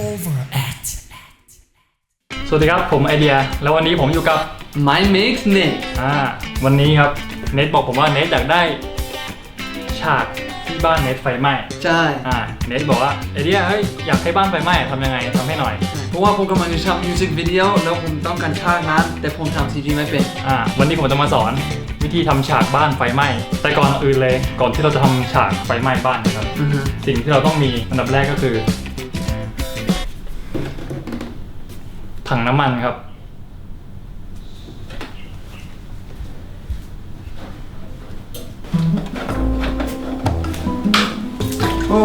overact สวัสดีครับ ผมไอเดีย แล้ววันนี้ผมอยู่กับ My Mix Nick อ่าวันนี้ครับ เนทบอกผมว่าเนทอยากได้ ฉากที่บ้านเนทไฟไหม้ใช่ อ่าเนทบอกว่าไอเดียเฮ้ยอยากให้บ้านไฟไหม้ทำยังไงทำให้หน่อย เพราะว่าผมกำลังจะทำมิวสิกวิดีโอแล้วผมต้องการฉากนั้นแต่ผมทำ CG ไม่เป็น อ่าวันนี้ผมจะมาสอนวิธีทำฉากบ้านไฟไหม้แต่ก่อนอื่นเลยก่อนที่เราจะทำฉากไฟไหม้บ้านนะครับอือฮึสิ่งที่เราต้องมีอันดับแรกก็คือ ถังน้ำมันครับ โอ้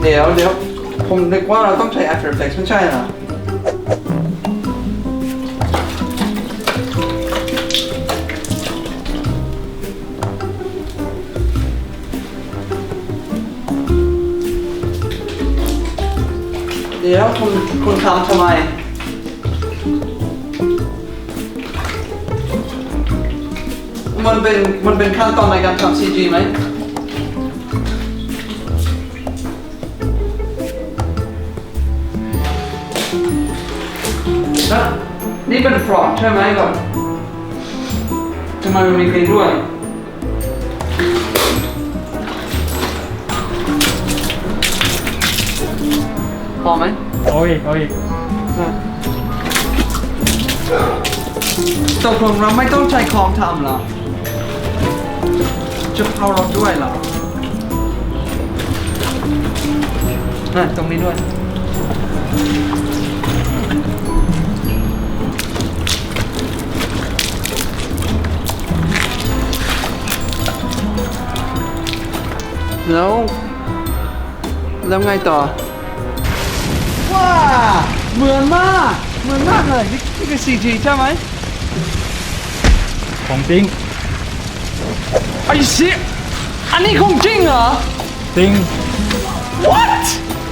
เดี๋ยวเดี๋ยวผมนึกว่าเราต้องใช้ After Effects ไม่ใช่หรอ เดี๋ยวคุณคุณทำทำไม มันเป็นมันเป็นขั้นตอนในการทำ CG ไหมแล้วนี่เป็นฟรอดใช่ไหมก่อนทำไมมันมีกลิ่นด้วย พอไหมโอ้ยโอ้ยตกลงเราไม่ต้องใช้ของทำเหรอ จะเผาเราด้วยเหรออะตรงนี้ด้วย แล้ว แล้วไงต่อ ว้าเหมือนมากเหมือนมากเลยนี่นี่คือ CG ใช่ไหมของจริงไอ้เชี่ยอันนี้ของจริงเหรอ จริง What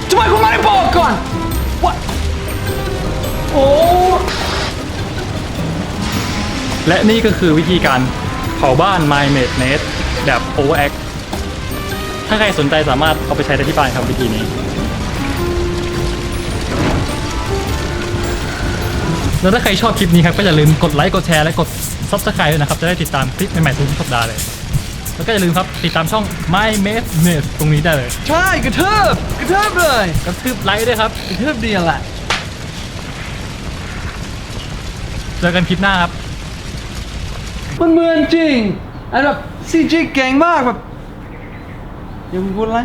ทำไมคุณไม่ได้บอกก่อน What โอ้และนี่ก็คือวิธีการเผาบ้าน My Made Net แบบ Overact ถ้าใครสนใจสามารถเอาไปใช้ได้ที่บ้านครับวิธีนี้ แล้วถ้าใครชอบคลิปนี้ครับก็อย่าลืมกดไลค์กดแชร์และกด Subscribe ด้วยนะครับ จะได้ติดตามคลิปใหม่ๆทุกสัปดาห์เลย แล้วก็อย่าลืมครับ ติดตามช่อง My Made Net ตรงนี้ได้เลยใช่กระเทิบกระเทิบเลยกระทืบไลค์ด้วยครับ กระเทิบดีแหละเจอกันคลิปหน้าครับ มันเหมือนจริงไอ้แบบ CG เก่งมากแบบอย่ามึงพูดอะไร